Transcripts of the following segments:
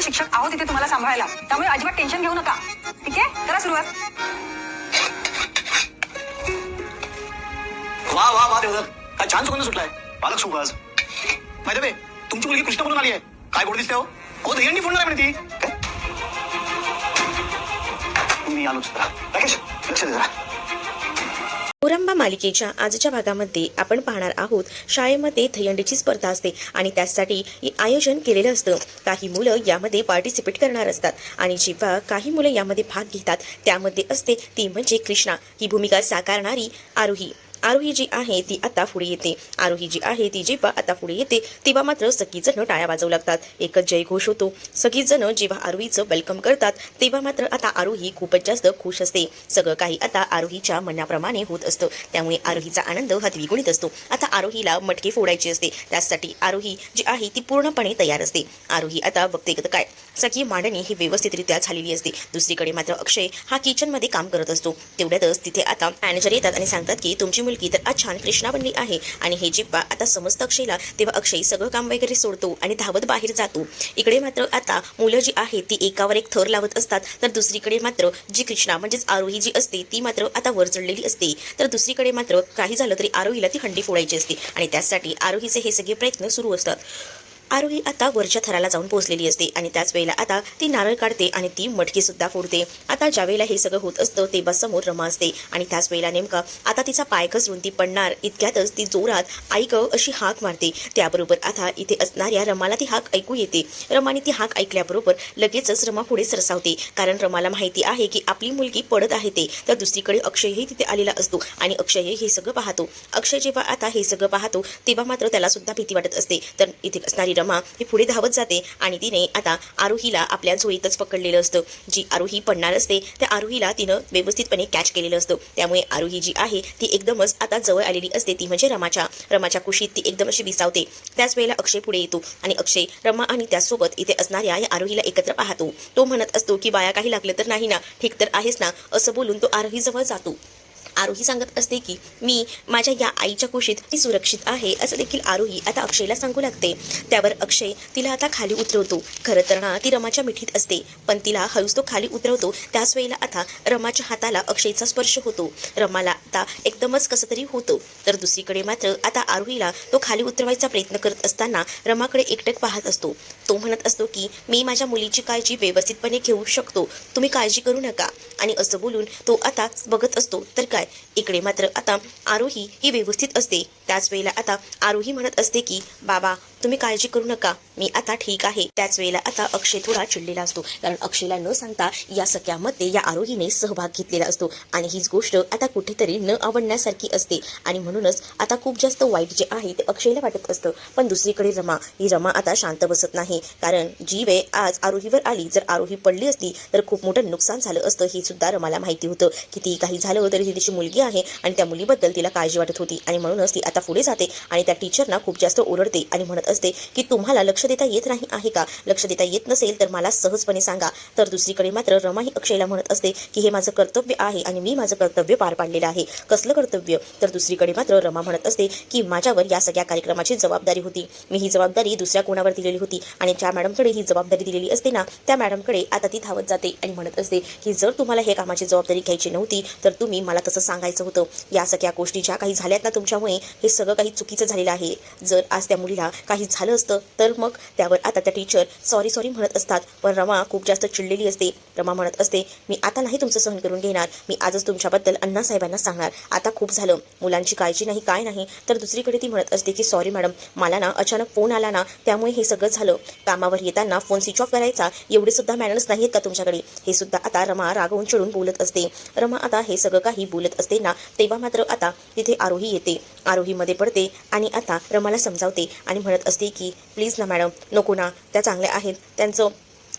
सगळे शिक्षक आहोत इथे तुम्हाला सांभाळायला. त्यामुळे अजिबात टेन्शन घेऊ नका. ठीक आहे? करा सुरुवात. वा वा वा देवदत्त. काय छान सुगंध सुटलाय. पालक सुख आज. माहिती बे तुमची मुलगी कृष्ण म्हणून आली आहे. काय गोड दिसते हो? हो दहीहंडी फोडणार आहे म्हणे ती. काय? मी आलोच राकेश लक्ष दे जरा. औरंबा मालिकेच्या आजच्या भागामध्ये आपण पाहणार आहोत शाळेमध्ये थयंडीची स्पर्धा असते आणि त्यासाठी आयोजन केलेलं असतं. काही मुलं यामध्ये पार्टिसिपेट करणार असतात आणि जेव्हा काही मुलं यामध्ये भाग घेतात त्यामध्ये असते ती म्हणजे कृष्णा. ही भूमिका साकारणारी आरोही. आरोही जी आहे ती आता पुढे येते. आरोही जी आहे ती जेव्हा आता पुढे येते तेव्हा मात्र सगळीजण टाळ्या वाजवू लागतात. एकच जयघोष होतो. सगळीजण जेव्हा आरोहीचं वेलकम करतात तेव्हा मात्र आता आरोही खूपच जास्त खुश असते. सगळं काही आता आरोहीच्या मनाप्रमाणे होत असतं. त्यामुळे आरोहीचा आनंद हा असतो. आता आरोहीला मटके फोडायचे असते. त्यासाठी आरोही जी आहे ती पूर्णपणे तयार असते. आरोही आता बघते काय? सगळी मांडणी ही व्यवस्थितरित्या झालेली असते. दुसरीकडे मात्र अक्षय हा किचनमध्ये काम करत असतो. तेवढ्यातच तिथे आता मॅनेजर येतात आणि सांगतात की तुमची मुलगी तर आज छान कृष्णा बनली आहे. आणि हे जिप्पा आता समजतं अक्षयला तेव्हा अक्षय सगळं काम वगैरे सोडतो आणि धावत बाहेर जातो. इकडे मात्र आता मुलं जी आहेत ती एकावर एक थर लावत असतात. तर दुसरीकडे मात्र जी कृष्णा म्हणजेच आरोही जी असते ती मात्र आता वर चढलेली असते. तर दुसरीकडे मात्र काही झालं तरी आरोहीला ती हंडी फोडायची असते. आणि त्यासाठी आरोहीचे हे सगळे प्रयत्न सुरू असतात. आरोही आता वरच्या थराला जाऊन पोहोचलेली असते आणि त्याच वेळेला आता ती नारळ काढते आणि ती मटकी सुद्धा फोडते. आता ज्या वेळेला हे सगळं होत असतं तेव्हा समोर रमा असते. आणि त्याच वेळेला नेमका आता तिचा पाय घसरून ती पडणार इतक्यातच ती जोरात ऐक अशी हाक मारते. त्याबरोबर आता इथे असणाऱ्या रमाला ती हाक ऐकू येते. रमाने ती हाक ऐकल्याबरोबर लगेचच रमा पुढे सरसावते. कारण रमाला माहिती आहे की आपली मुलगी पडत आहे ते. तर दुसरीकडे अक्षयही तिथे आलेला असतो आणि अक्षय हे सगळं पाहतो. अक्षय जेव्हा आता हे सगळं पाहतो तेव्हा मात्र त्याला सुद्धा भीती वाटत असते. तर इथे असणारी रमा ही पुढे धावत जाते आणि तिने आता आरोहीला आपल्या झोळीतच पकडलेलं असतं. जी आरोही पडणार असते त्या आरोहीला तिनं व्यवस्थितपणे कॅच केलेलं असतं. त्यामुळे आरोही जी आहे ती एकदमच आता जवळ आलेली असते. ती म्हणजे रमाच्या. रमाच्या कुशीत ती एकदम अशी विसावते. त्याच वेळेला अक्षय पुढे येतो आणि अक्षय रमा आणि त्यासोबत इथे असणाऱ्या या आरोहीला एकत्र पाहतो. तो म्हणत असतो की बाया काही लागलं तर नाही ना? ठीक तर आहेस ना? असं बोलून तो आरोही जवळ जातो. आरोही सांगत असते की मी माझ्या या आईच्या कुशीत ती सुरक्षित आहे असं देखील आरोही आता अक्षयला सांगू लागते. त्यावर अक्षय तिला आता खाली उतरवतो. खरं तर ना ती रमाच्या मिठीत असते पण तिला हळूच तो खाली उतरवतो. त्याच वेळेला आता रमाच्या हाताला अक्षयचा स्पर्श होतो. रमाला आता एकदमच कसं तरी होतो. तर दुसरीकडे मात्र आता आरोहीला तो खाली उतरवायचा प्रयत्न करत असताना रमाकडे एकटक पाहत असतो. तो म्हणत असतो की मी माझ्या मुलीची काळजी व्यवस्थितपणे घेऊ शकतो. तुम्ही काळजी करू नका. आणि असं बोलून तो आता बघत असतो तर काय इकडे मात्र आता आरोही ही व्यवस्थित असते. त्याच वेळेला आता आरोही म्हणत असते की बाबा तुम्ही काळजी करू नका. मी आता ठीक आहे. त्याच वेळेला आता अक्षय थोडा चिडलेला असतो. कारण अक्षयला न सांगता या सख्यामध्ये या आरोहीने सहभाग घेतलेला असतो. आणि हीच गोष्ट आता कुठेतरी न आवडण्यासारखी असते. आणि म्हणूनच आता खूप जास्त वाईट जे आहे ते अक्षयला वाटत असतं. पण दुसरीकडे रमा ही रमा आता शांत बसत नाही. कारण जी वेळ आज आरोहीवर आली जर आरोही पडली असती तर खूप मोठं नुकसान झालं असतं हे सुद्धा रमाला माहिती होतं. किती काही झालं तरी ती तिची मुलगी आहे आणि त्या मुलीबद्दल तिला काळजी वाटत होती. आणि म्हणूनच ती आता पुढे जाते आणि त्या टीचरना खूप जास्त ओरडते आणि म्हणत असते की तुम्हाला लक्ष देता येत नाही आहे का? लक्ष देता येत नसेल तर मला सहजपणे सांगा. तर दुसरीकडे मात्र रमा ही अक्षयला म्हणत असते की हे माझं कर्तव्य आहे आणि मी माझं कर्तव्य पार पाडलेलं आहे. कसलं कर्तव्य? तर दुसरीकडे मात्र रमा म्हणत असते की माझ्यावर या सगळ्या कार्यक्रमाची जबाबदारी होती. मी ही जबाबदारी दुसऱ्या कोणावर दिलेली होती आणि ज्या मॅडमकडे ही जबाबदारी दिलेली असते ना त्या मॅडमकडे आता ती धावत जाते आणि म्हणत असते की जर तुम्हाला हे कामाची जबाबदारी घ्यायची नव्हती तर तुम्ही मला तसं सांगायचं होतं. या सगळ्या गोष्टी ज्या काही झाल्यात ना तुमच्यामुळे हे सगळं काही चुकीचं झालेलं आहे. जर आज त्या मुलीला काही झालं असतं तर मग त्यावर आता त्या टीचर सॉरी सॉरी म्हणत असतात. पण रमा खूप जास्त चिडलेली असते. रमा म्हणत असते मी आता नाही तुमचं सहन करून घेणार. मी आजच तुमच्याबद्दल अण्णासाहेबांना सांगणार. आता खूप झालं. मुलांची काळजी नाही काय नाही. तर दुसरीकडे ती म्हणत असते की सॉरी मॅडम मला ना अचानक फोन आला ना त्यामुळे हे सगळं झालं. कामावर येताना फोन स्विच ऑफ करायचा. एवढे सुद्धा मॅनर्स नाहीत का तुमच्याकडे? हे सुद्धा आता रमा रागवून चिडून बोलत असते. रमा आता हे सगळं काही बोलत असते ना तेव्हा मात्र आता तिथे आरोही येते. आरोहीमध्ये पडते आणि आता रमाला समजावते आणि म्हणत असते की प्लीज ना मॅडम नको ना. त्या चांगल्या आहेत. त्यांचं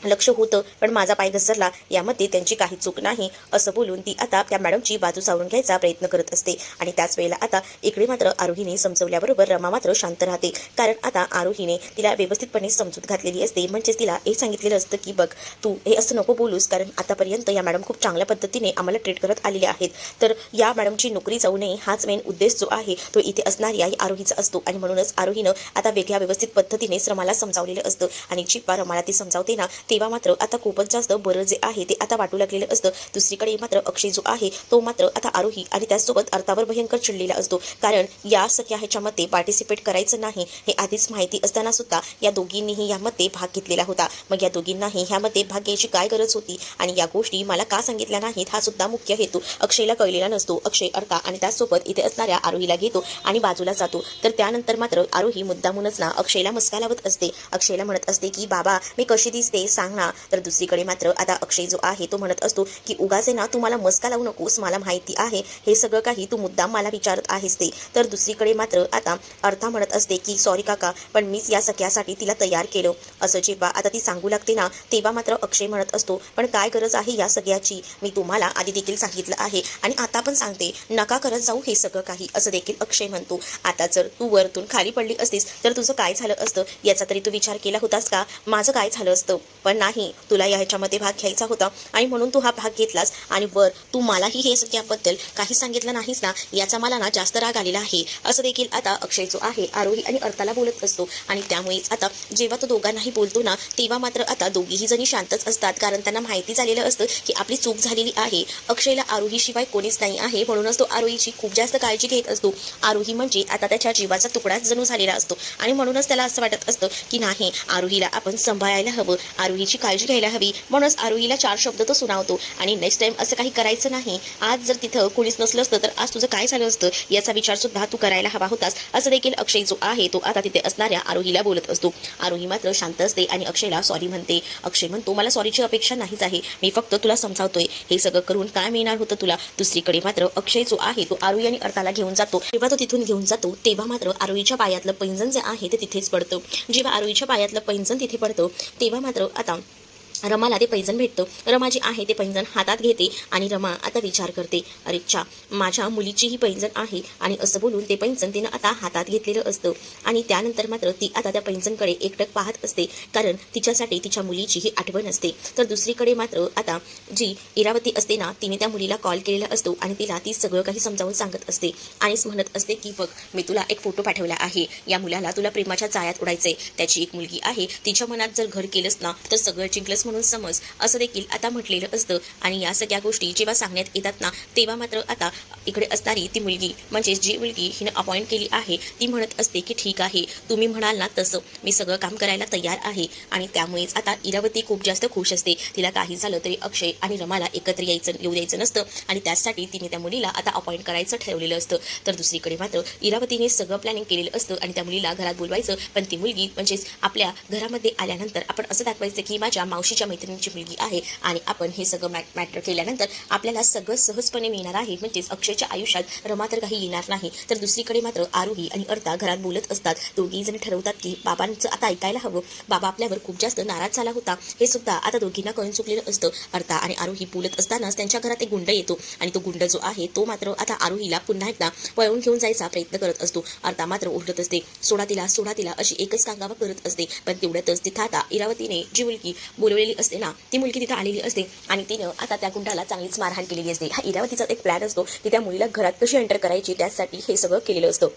लक्ष होतं पण माझा पाय घसरला. यामध्ये त्यांची काही चूक नाही असं बोलून ती आता त्या मॅडमची बाजू सावरून घ्यायचा प्रयत्न करत असते. आणि त्याच वेळेला आता इकडे मात्र आरोहीने समजवल्याबरोबर रमा मात्र शांत राहते. कारण आता आरोहीने तिला व्यवस्थितपणे समजूत घातलेली असते. म्हणजेच तिला हे सांगितलेलं असतं की बघ तू हे असं नको बोलूस कारण आतापर्यंत या मॅडम खूप चांगल्या पद्धतीने आम्हाला ट्रीट करत आलेल्या आहेत. तर या मॅडमची नोकरी जाऊ नये हाच मेन उद्देश जो आहे तो इथे असणाऱ्या या आरोहीचा असतो. आणि म्हणूनच आरोहीनं आता वेगळ्या व्यवस्थित पद्धतीने रमाला समजावलेलं असतं. आणि जेव्हा रमाला ती समजावते ना तेव्हा मात्र आता खूपच जास्त बरं जे आहे ते आता वाटू लागलेलं असतं. दुसरीकडे मात्र अक्षय जो आहे तो मात्र आता आरोही आणि त्याचसोबत अर्थावर भयंकर चिडलेला असतो. कारण या सख्या ह्याच्यामध्ये पार्टिसिपेट करायचं नाही हे आधीच माहिती असताना सुद्धा या दोघींनीही यामध्ये भाग घेतलेला होता. मग या दोघींनाही ह्यामध्ये भाग घ्यायची काय गरज होती? आणि या गोष्टी मला का सांगितल्या नाहीत? हा सुद्धा मुख्य हेतू अक्षयला कळलेला नसतो. अक्षय अर्था आणि त्याचसोबत इथे असणाऱ्या आरोहीला घेतो आणि बाजूला जातो. तर त्यानंतर मात्र आरोही मुद्दामूनच ना अक्षयला मस्का लावत असते. अक्षयला म्हणत असते की बाबा मी कशी दिसते? सांग ना. तर दुसरीकडे मात्र आता अक्षय जो आहे तो म्हणत असतो की उगाचे ना तू मला मस्का लावू नकोस मला माहिती आहे हे सगळं काही तू मुद्दाम मला विचारत आहेस ते. तर दुसरीकडे मात्र आता अर्था म्हणत असते की सॉरी काका पण मीच या सख्यासाठी तिला तयार केलं. असं जेव्हा आता ती सांगू लागते ना तेव्हा मात्र अक्षय म्हणत असतो पण काय गरज आहे या सगळ्याची? मी तुम्हाला आधी देखील सांगितलं आहे आणि आता पण सांगते नका करत जाऊ हे सगळं काही असं देखील अक्षय म्हणतो. आता जर तू वरतून खाली पडली असतीस तर तुझं काय झालं असतं? याचा तरी तू विचार केला होतास का? माझं काय झालं असतं? पण नाही. तुला या ह्याच्यामध्ये भाग घ्यायचा होता आणि म्हणून तू हा भाग घेतलास. आणि वर तू मलाही हे सगळ्याबद्दल काही सांगितलं नाहीस ना याचा मला ना जास्त राग आलेला आहे. असं देखील आता अक्षय जो आहे आरोही आणि अर्थाला बोलत असतो. आणि त्यामुळेच आता जेव्हा तो दोघांनाही बोलतो ना तेव्हा मात्र आता दोघीही जणी शांतच असतात. कारण त्यांना माहिती झालेलं असतं की आपली चूक झालेली आहे. अक्षयला आरोहीशिवाय कोणीच नाही आहे. म्हणूनच तो आरोहीची खूप जास्त काळजी घेत असतो. आरोही म्हणजे आता त्याच्या जीवाचा तुकडाच जणू झालेला असतो. आणि म्हणूनच त्याला असं वाटत असतं की नाही आरोहीला आपण सांभाळायला हवं. आरोही आरोहीची काळजी घ्यायला हवी म्हणूनच आरोहीला चार शब्द तो सुनावतो. आणि नेक्स्ट टाइम असं काही करायचं नाही आज जर तिथं कोणीच नसलं असतं तर आज तुझं काय झालं असतं? याचा विचार सुद्धा तू करायला हवा होतास. असं देखील अक्षय जो आहे तो आता तिथे असणाऱ्या आरोहीला बोलत असतो. आरोही मात्र शांत असते आणि अक्षयला सॉरी म्हणते. अक्षय म्हणतो मला सॉरीची अपेक्षा नाहीच आहे. मी फक्त तुला समजावतोय. हे सगळं करून काय मिळणार होतं तुला? दुसरीकडे मात्र अक्षय जो आहे तो आरोही आणि अर्थाला घेऊन जातो. जेव्हा तो तिथून घेऊन जातो तेव्हा मात्र आरोहीच्या पायातलं पैंजण जे आहे ते तिथेच पडतं. जेव्हा आरोहीच्या पायातलं पैंजण तिथे पडतं तेव्हा मात्र आता করতাম रमाला ते पैंजण भेटतं. रमा जी आहे ते पैंजण हातात घेते आणि रमा आता विचार करते. अरे चा माझ्या मुलीची ही पैंजण आहे आणि असं बोलून ते पैंजण तिनं आता हातात घेतलेलं असतं. आणि त्यानंतर मात्र ती आता त्या पैंजणकडे एकटक पाहत असते. कारण तिच्यासाठी तिच्या मुलीची ही आठवण असते. तर दुसरीकडे मात्र आता जी इरावती असते ना तिने त्या मुलीला कॉल केलेला असतो आणि तिला ती सगळं काही समजावून सांगत असते. आणि म्हणत असते की बघ मी तुला एक फोटो पाठवला आहे. या मुलाला तुला प्रेमाच्या चायात उडायचंय. त्याची एक मुलगी आहे. तिच्या मनात जर घर केलंस ना तर सगळं जिंकलंस म्हणून समज असं देखील आता म्हटलेलं असतं. आणि या सगळ्या गोष्टी जेव्हा सांगण्यात येतात ना तेव्हा मात्र आता इकडे असणारी ती मुलगी म्हणजेच जी मुलगी हिनं अपॉइंट केली आहे ती म्हणत असते की ठीक आहे तुम्ही म्हणाल ना तसं मी सगळं काम करायला तयार आहे. आणि त्यामुळेच आता इरावती खूप जास्त खुश असते. तिला काही झालं तरी अक्षय आणि रमाला एकत्र यायचं येऊ द्यायचं नसतं. आणि त्यासाठी तिने त्या मुलीला आता अपॉइंट करायचं ठरवलेलं असतं. तर दुसरीकडे मात्र इरावतीने सगळं प्लॅनिंग केलेलं असतं आणि त्या मुलीला घरात बोलवायचं. पण ती मुलगी म्हणजेच आपल्या घरामध्ये आल्यानंतर आपण असं दाखवायचं की माझ्या मावशीच्या मैत्रिणीची मुलगी आहे आणि आपण हे सगळं मॅट मॅटर केल्यानंतर आपल्याला सगळं सहजपणे मिळणार आहे. म्हणजेच अक्षयच्या आयुष्यात रमा तर काही येणार नाही. तर दुसरीकडे मात्र आरोही आणि अर्था घरात बोलत असतात. दोघी जण ठरवतात की बाबांचं आता ऐकायला हवं. बाबा आपल्यावर खूप जास्त नाराज झाला होता. हे सुद्धा आता दोघींना कळून चुकलेलं असतं. अर्था आणि आरोही बोलत असतानाच त्यांच्या घरात एक गुंड येतो आणि तो गुंड जो आहे तो मात्र आता आरोहीला पुन्हा एकदा पळवून घेऊन जायचा प्रयत्न करत असतो. अर्था मात्र ओरडत असते. सोडा तिला सोडा तिला अशी एकच कांगावा करत असते. पण तेवढ्यातच तिथं आता इरावतीने जी मुलगी बोलवलेली असते ना ती मुलगी तिथं आलेली असते आणि तिनं आता त्या गुंडाला चांगलीच मारहाण केलेली असते. हा इरावतीचा एक प्लॅन असतो की त्या मुलीला घरात कशी एंटर करायची त्यासाठी हे सगळं केलेलं असतं.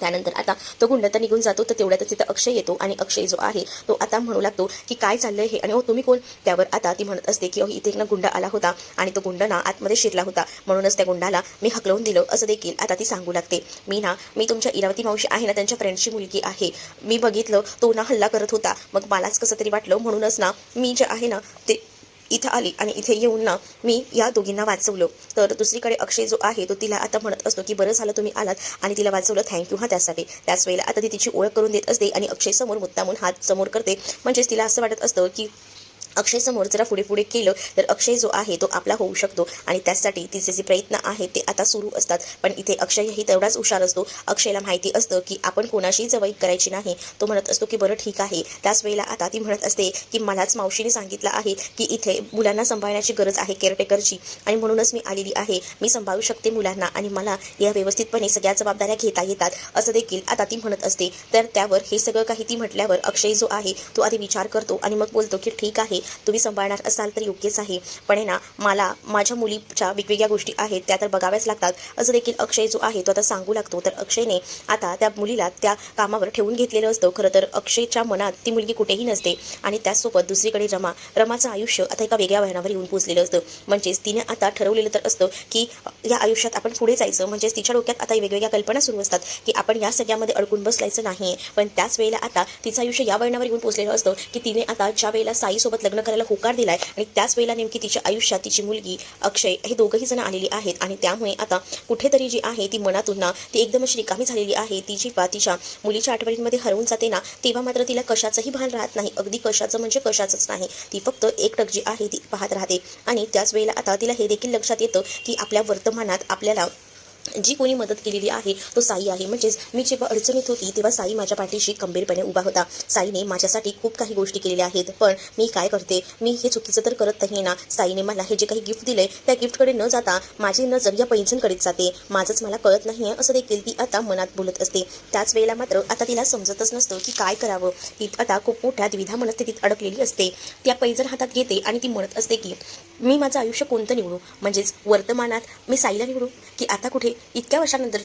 त्यानंतर आता तो गुंड तर निघून जातो तर तेवढ्यातच तिथं अक्षय येतो आणि अक्षय जो आहे तो आता म्हणू लागतो की काय चाललंय हे आणि हो तुम्ही कोण? त्यावर आता ती म्हणत असते की अहो इथे एक ना गुंड आला होता आणि तो गुंड ना आतमध्ये शिरला होता. म्हणूनच त्या गुंडाला मी हकलवून दिलं असं देखील आता ती सांगू लागते. मी ना मी तुमच्या इरावती मावशी आहे ना त्यांच्या फ्रेंडची मुलगी आहे. मी बघितलं तो ना हल्ला करत होता. मग मलाच कसं तरी वाटलं म्हणूनच ना मी जे आहे ना ते इथं आली आणि इथे येऊन ना मी या दोघींना वाचवलं. तर दुसरीकडे अक्षय जो आहे तो तिला आता म्हणत असतो की बरं झालं तुम्ही आलात आणि तिला वाचवलं. थँक्यू हा त्यासाठी. त्याच वेळेला आता ती तिची ओळख करून देत असते आणि अक्षय समोर मुद्दामून हात समोर करते. म्हणजेच तिला असं वाटत असतं की अक्षय समोर जरा पुढे पुढे केलं तर अक्षय जो आहे तो आपला होऊ शकतो. आणि त्यासाठी तिचे जे प्रयत्न आहेत ते आता सुरू असतात. पण इथे अक्षयही तेवढाच हुशार असतो. अक्षयला माहिती असतं की आपण कोणाशी जवळ करायची नाही. तो म्हणत असतो की बरं ठीक आहे. त्याच वेळेला आता ती म्हणत असते की मलाच मावशीने सांगितलं आहे की इथे मुलांना सांभाळण्याची गरज आहे केअरटेकरची आणि म्हणूनच मी आलेली आहे. मी सांभाळू शकते मुलांना आणि मला या व्यवस्थितपणे सगळ्या जबाबदाऱ्या घेता येतात. असं देखील आता ती म्हणत असते. तर त्यावर हे सगळं काही ती म्हटल्यावर अक्षय जो आहे तो आधी विचार करतो आणि मग बोलतो की ठीक आहे. तुम्ही सांभाळणार असाल तर योग्यच आहे. पण आहे ना मला माझ्या मुलीच्या वेगवेगळ्या गोष्टी आहेत त्या तर बघाव्याच लागतात. असं देखील अक्षय जो आहे तो आता सांगू लागतो. तर अक्षयने आता त्या मुलीला त्या कामावर ठेवून घेतलेलं असतं. खरं तर अक्षयच्या मनात ती मुलगी कुठेही नसते. आणि त्याचसोबत दुसरीकडे रमा रमाचं आयुष्य आता एका वेगळ्या वळणावर येऊन पोचलेलं असतं. म्हणजेच तिने आता ठरवलेलं तर असतं की या आयुष्यात आपण पुढे जायचं. म्हणजेच तिच्या डोक्यात आता वेगवेगळ्या कल्पना सुरू असतात की आपण या सगळ्यामध्ये अडकून बसलायचं नाही पण त्याच वेळेला आता तिचं आयुष्य या वळणावर येऊन पोचलेलं असतं की तिने आता ज्या वेळेला साईसोबत लग्न करायला होकार दिलाय आणि त्याच वेळेला नेमकी तिच्या आयुष्यात तिची मुलगी अक्षय हे दोघंही जण आलेली आहेत आणि त्यामुळे आता कुठेतरी जी आहे ती मनातून ना ती एकदमच रिकामी झालेली आहे. ती जी तिच्या मुलीच्या आठवणींमध्ये हरवून जाते ना तेव्हा मात्र तिला कशाचंही भान राहत नाही. अगदी कशाचं म्हणजे कशाचंच नाही. ती फक्त एकटक जी आहे ती पाहत राहते. आणि त्याच वेळेला आता तिला हे देखील लक्षात येतं की आपल्या वर्तमानात आपल्याला जी कोणी मदत केलेली आहे तो साई आहे. म्हणजेच मी जेव्हा अडचणीत होती तेव्हा साई माझ्या पाठीशी खंबीरपणे उभा होता. साईने माझ्यासाठी खूप काही गोष्टी केलेल्या आहेत पण मी काय करते? मी हे चुकीचं तर करत नाही ना. साईने मला हे जे काही गिफ्ट दिले त्या गिफ्टकडे न जाता माझी नजर या पैंजणकडेच जाते. माझंच मला कळत नाही आहे असं देखील ती आता मनात बोलत असते. त्याच वेळेला मात्र आता तिला समजतच नसतं की काय करावं. ती आता खूप मोठ्या द्विधा मनस्थितीत अडकलेली असते. त्या पैजण हातात घेते आणि ती म्हणत असते की मी माझं आयुष्य कोणतं निवडू? म्हणजेच वर्तमानात मी साईला निवडू? की आता कुठे इतक्या वर्षानंतर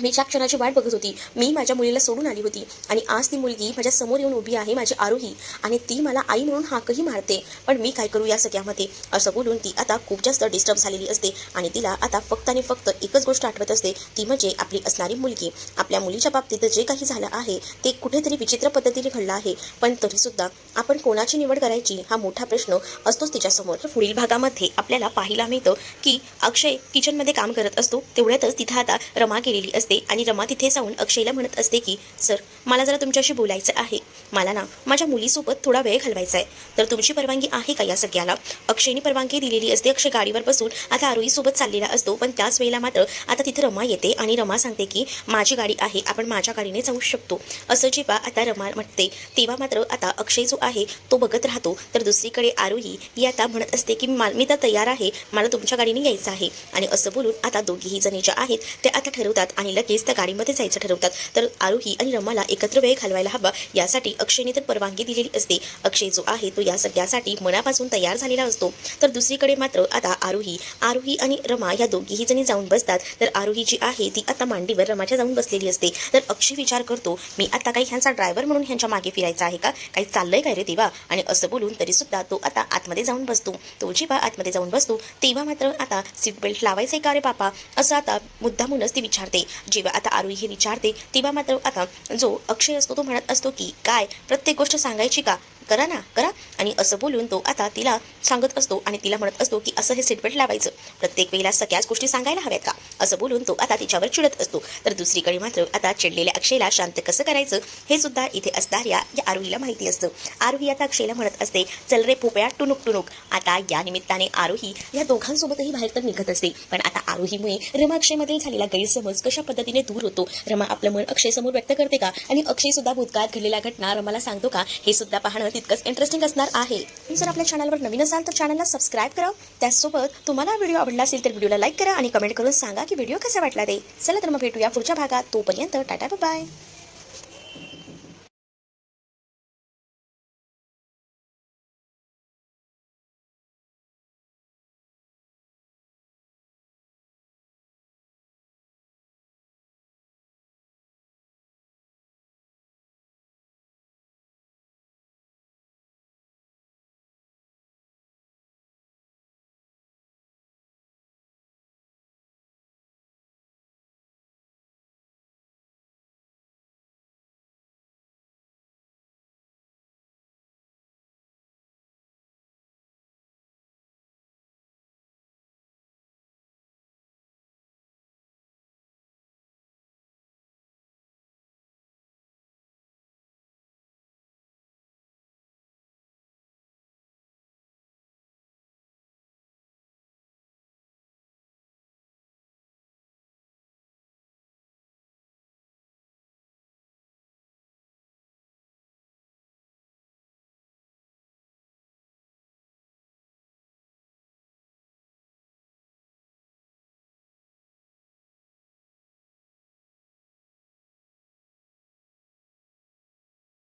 मी ज्या क्षणाची वाट बघत होती मी माझ्या मुलीला सोडून आली होती. आणि आज ती मुलगी माझ्यासमोर येऊन उभी आहे माझी आरोही. आणि ती मला आई म्हणून हाकही मारते. पण मी काय करू या सगळ्यामध्ये? असं बोलून ती आता खूप जास्त डिस्टर्ब झालेली असते. आणि तिला आता फक्त आणि फक्त एकच गोष्ट आठवत असते. ती म्हणजे आपली असणारी मुलगी. आपल्या मुलीच्या बाबतीत जे काही झालं आहे ते कुठेतरी विचित्र पद्धतीने घडलं आहे. पण तरीसुद्धा आपण कोणाची निवड करायची हा मोठा प्रश्न असतोच तिच्यासमोर तर पुढील भागामध्ये आपल्याला पाहायला मिळतं की अक्षय किचनमध्ये काम करत असतो. तेवढ्यातच तिथं आता रमा गेलेली असते. आणि रमा तिथे जाऊन अक्षयला म्हणत असते की सर मला जरा तुमच्याशी बोलायचं आहे. मला ना माझ्या मुलीसोबत थोडा वेळ घालवायचा आहे तर तुमची परवानगी आहे का या सगळ्याला? अक्षयने परवानगी दिलेली असते. अक्षय गाडीवर बसून आता आरोहीसोबत चाललेला असतो. पण त्याच वेळेला मात्र आता तिथे रमा येते आणि रमा सांगते की माझी गाडी आहे. आपण माझ्या गाडीने जाऊ शकतो. असं जेव्हा आता रमा म्हणते तेव्हा मात्र आता अक्षय जो आहे तो बघत राहतो. तर दुसरीकडे आरोही ही आता म्हणत असते की मी तर तयार आहे. मला तुमच्या गाडीने यायचं आहे. आणि असं बोलून आता दोघीही जणी ज्या आहेत ते आता ठरवतात आणि लगेच त्या गाडीमध्ये जायचं ठरवतात. तर आरोही आणि रमाला एकत्र वेळ घालवायला हवा. यासाठी अक्षयने तर परवानगी दिलेली असते. अक्षय जो आहे तो या सगळ्यासाठी मनापासून तयार झालेला असतो. तर दुसरीकडे मात्र आता आरोही आरोही आणि रमा या दोघीही जणी जाऊन बसतात. तर आरोही जी आहे ती आता मांडीवर रमाच्या जाऊन बसलेली असते. तर अक्षय विचार करतो मी आता काही ह्यांचा ड्रायव्हर म्हणून ह्यांच्या मागे फिरायचा आहे का? काही चाललंय काय रे देवा? आणि असं बोलून तरी सुद्धा तो आता आतमध्ये जाऊन बसतो. तो जेव्हा आतमध्ये जाऊन बसतो तेव्हा मात्र आता सीट बेल्ट लावायचंय का रे पापा असं आता मुद्दामूनच ती विचारते. जेव्हा आता आरोही हे विचारते तेव्हा मात्र आता जो अक्षय असतो तो म्हणत असतो की काय? प्रत्येक गोष्ट सांगायची का? करा ना करा. आणि असं बोलून तो आता तिला सांगत असतो आणि तिला म्हणत असतो की असं हे सीटबेल्ट लावायचं. प्रत्येक वेळेला सगळ्याच गोष्टी सांगायला हव्यात का? असं बोलून तो आता तिच्यावर चिडत असतो. तर दुसरीकडे मात्र आता चिडलेल्या अक्षयला शांत कसं करायचं? हे सुद्धा इथे असणाऱ्या या आरोहीला माहिती असतं. आरोही आता अक्षयला म्हणत असते चल रे पोपया टुनुक टुनुक आता या निमित्ताने आरोही या दोघांसोबतही बाहेर तर निघत असते. पण आता आरोहीमुळे रमा अक्षयमधील झालेला गैरसमज कशा पद्धतीने दूर होतो? रमा आपलं मन अक्षय समोर व्यक्त करते का? आणि अक्षय सुद्धा भूतकाळात घडलेल्या घटना रमाला सांगतो का? हे सुद्धा पाहणं तितकंच इंटरेस्टिंग असणार आहे. जर आपल्या चॅनलवर नवीन असाल तर चॅनलला सबस्क्राईब करा त्याचसोबत तुम्हाला व्हिडिओ आवडला असेल तर व्हिडिओला लाईक करा आणि कमेंट करून सांगा की व्हिडिओ कसा वाटला ते. चला तर मग भेटूया पुढच्या भागात. तोपर्यंत टाटा बाय